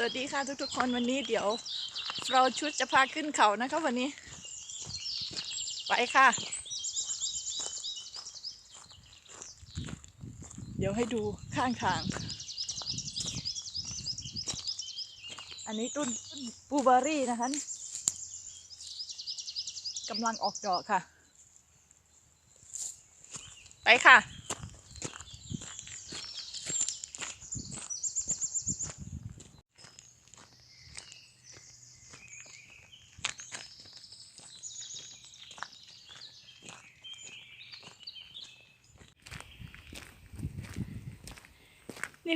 สวัสดีค่ะทุกๆคนวันนี้เดี๋ยว เราชุดจะพาขึ้นเขานะคะวันนี้ ไปค่ะ เดี๋ยวให้ดูข้างทาง อันนี้ต้นบูเบอร์รี่นะคะกำลังออกดอกค่ะ ไปค่ะ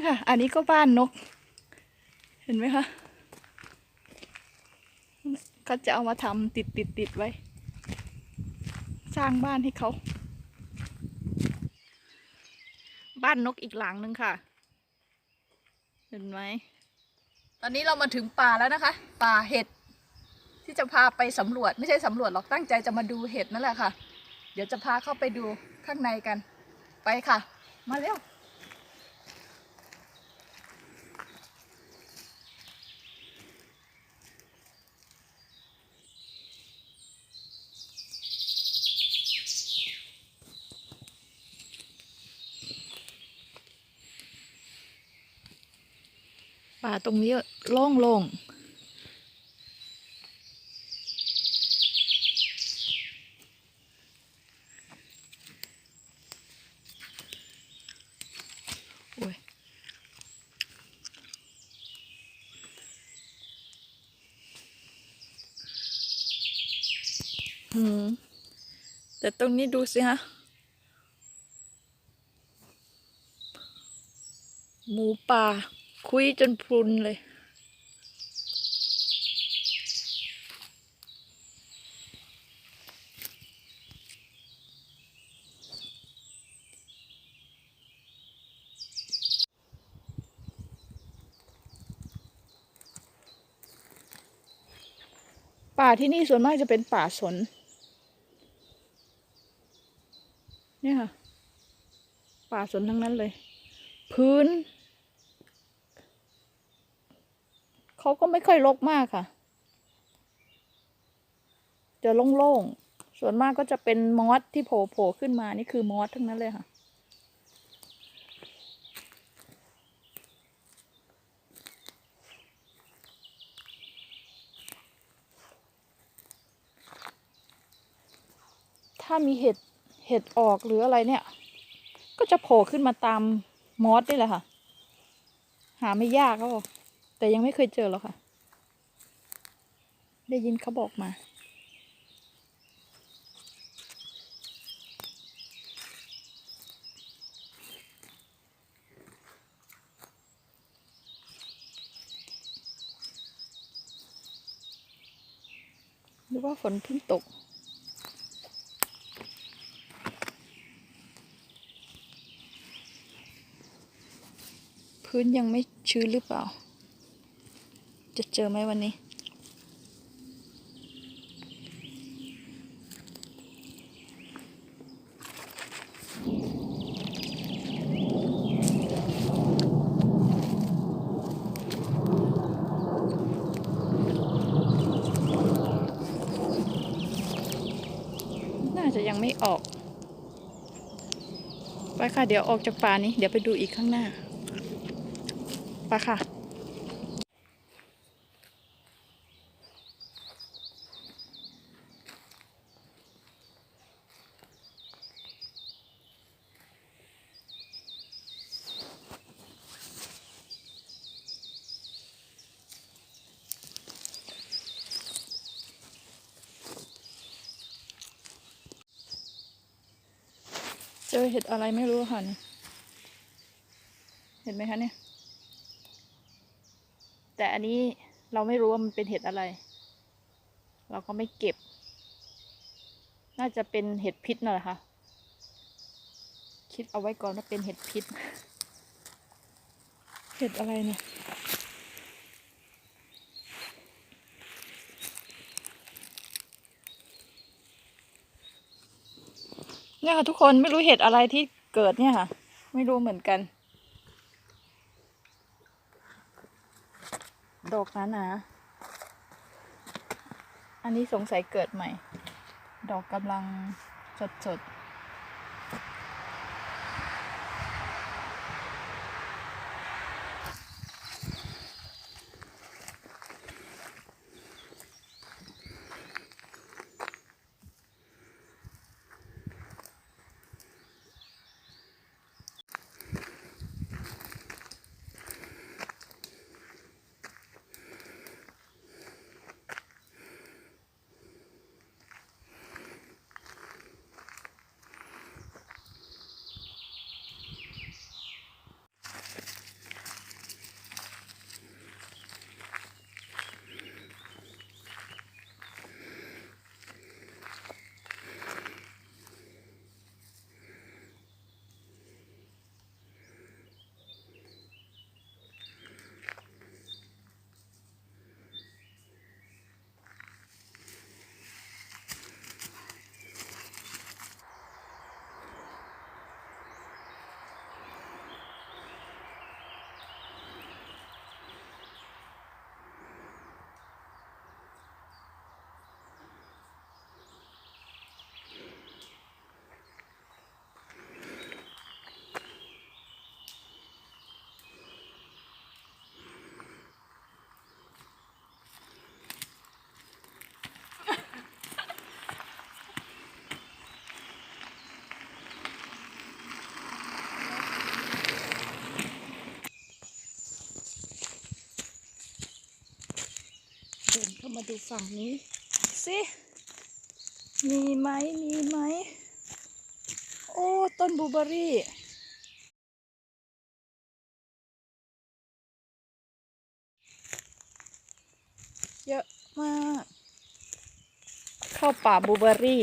ค่ะ อันนี้ก็บ้านนก เห็นไหมคะเขาจะเอามาทำติดติดติดไว้ สร้างบ้านให้เขา บ้านนกอีกหลังหนึ่งค่ะ เห็นไหม ตอนนี้เรามาถึงป่าแล้วนะคะ ป่าเห็ด ที่จะพาไปสำรวจไม่ใช่สำรวจหรอกตั้งใจจะมาดูเห็ดนั่นแหละค่ะ เดี๋ยวจะพาเข้าไปดูข้างในกัน ไปค่ะ มาเร็ว ป่าตรงนี้โล่งลงโอ้ยแต่ตรงนี้ดูสิฮะ หมูป่า คุยจนพรุนเลย ป่าที่นี่ส่วนมากจะเป็นป่าสน เนี่ยค่ะ ป่าสนทั้งนั้นเลย พื้น เขาก็ไม่ค่อยรกมากค่ะ จะโล่งๆ ส่วนมากก็จะเป็นมอสที่โผล่ๆขึ้นมา นี่คือมอสทั้งนั้นเลยค่ะถ้ามีเห็ด เห็ดออกหรืออะไรเนี่ย ก็จะโผล่ขึ้นมาตามมอสนี่แหละค่ะ หาไม่ยากก็บอก แต่ยังไม่เคยเจอหรอกค่ะ ได้ยินเขาบอกมา หรือว่าฝนเพิ่งตกพื้นยังไม่ชื้นหรือเปล่า จะเจอไหมวันนี้น่าจะยังไม่ออก ไปค่ะ เดี๋ยวออกจากป่านี้ เดี๋ยวไปดูอีกข้างหน้า ไปค่ะ เจอเห็ดอะไรไม่รู้ค่ะเนี่ยเห็นไหมคะเนี่ย แต่อันนี้เราไม่รู้ว่ามันเป็นเห็ดอะไร เราก็ไม่เก็บ น่าจะเป็นเห็ดพิษนั่นแหละค่ะ คิดเอาไว้ก่อนว่าเป็นเห็ดพิษ เห็ดอะไรเนี่ย เนี่ยค่ะทุกคนไม่รู้เห็ดอะไรที่เกิดเนี่ยค่ะ ไม่รู้เหมือนกัน ดอกนั้นนะอันนี้สงสัยเกิดใหม่ ดอกกำลังสดๆ เดินเข้า มาดูฝั่งนี้สิมีไหมมีไหม โอ้ ต้นบูเบอรี่เยอะมาก เข้าป่าบูเบอรี่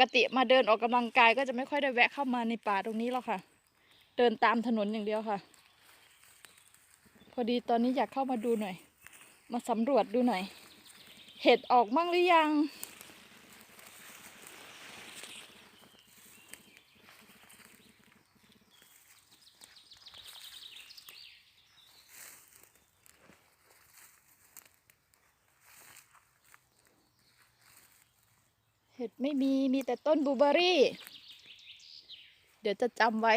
กติมาเดินออกกำลังกายก็จะไม่ค่อยได้แวะเข้ามาในป่าตรงนี้หรอกค่ะ เดินตามถนนอย่างเดียวค่ะ พอดีตอนนี้อยากเข้ามาดูหน่อย มาสำรวจดูหน่อย เห็ดออกมั่งหรือยัง ห็ดไม่มีมีแต่ต้นบูเบอรี่ เดี๋ยวจะจำไว้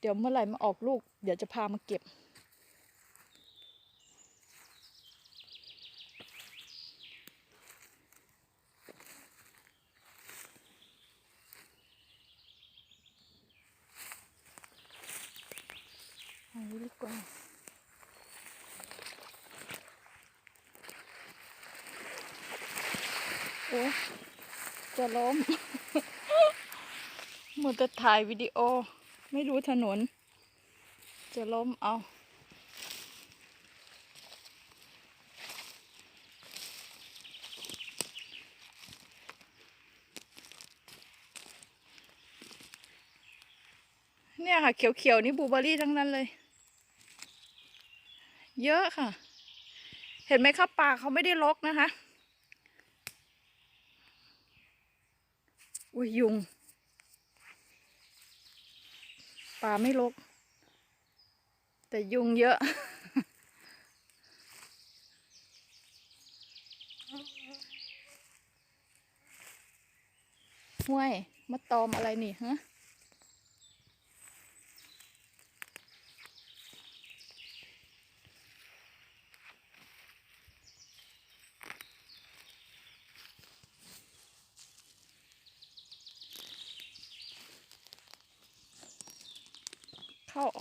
เดี๋ยวเมื่อไหร่มาออกลูก เดี๋ยวจะพามาเก็บ อันนี้ดีกว่า โอ้ จะล้มหมดจะถ่ายวิดีโอ ไม่รู้ถนน จะล้มเอาเนี่ยค่ะ เขียวๆ นี่บูเบอรี่ทั้งนั้นเลย เยอะค่ะ เห็นไหมครับป่าเขาไม่ได้รกนะคะ อุ้ยยุง ป่าไม่รกแต่ยุงเยอะ ห้วยมาตอมอะไรนี่ฮะ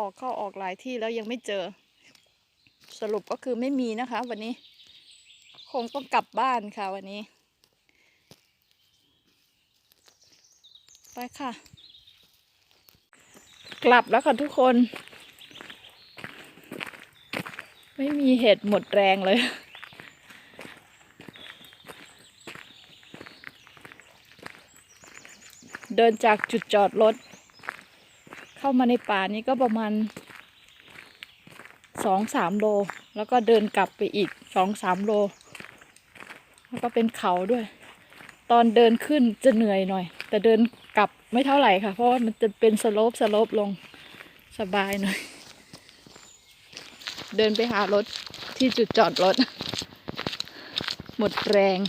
อกเข้าออกหลายที่แล้วยังไม่เจอ สรุปก็คือไม่มีนะคะ วันนี้ คงต้องกลับบ้านค่ะวันนี้ ไปค่ะ กลับแล้วค่ะทุกคน ไม่มีเห็ดหมดแรงเลยเดินจากจุดจอดรถ เข้ามาในป่านี้ก็ประมาณสองสามโล แล้วก็เดินกลับไปอีกสองสามโล แล้วก็เป็นเขาด้วย ตอนเดินขึ้นจะเหนื่อยหน่อย แต่เดินกลับไม่เท่าไหร่ค่ะ เพราะว่ามันจะเป็นสโลปสโลปลงสบายหน่อย เดินไปหารถที่จุดจอดรถ หมดแรง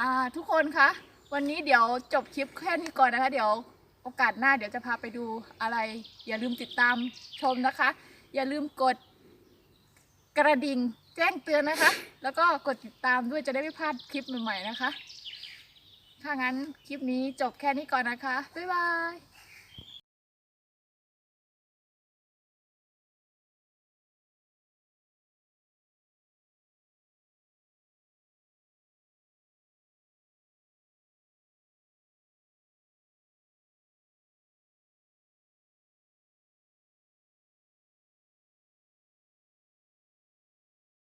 อ่าทุกคนคะวันนี้เดี๋ยวจบคลิปแค่นี้ก่อนนะคะ เดี๋ยวโอกาสหน้าเดี๋ยวจะพาไปดูอะไร อย่าลืมติดตามชมนะคะ อย่าลืมกดกระดิ่งแจ้งเตือนนะคะ แล้วก็กดติดตามด้วยจะได้ไม่พลาดคลิปใหม่ๆนะคะ ถ้างั้นคลิปนี้จบแค่นี้ก่อนนะคะ บ๊ายบาย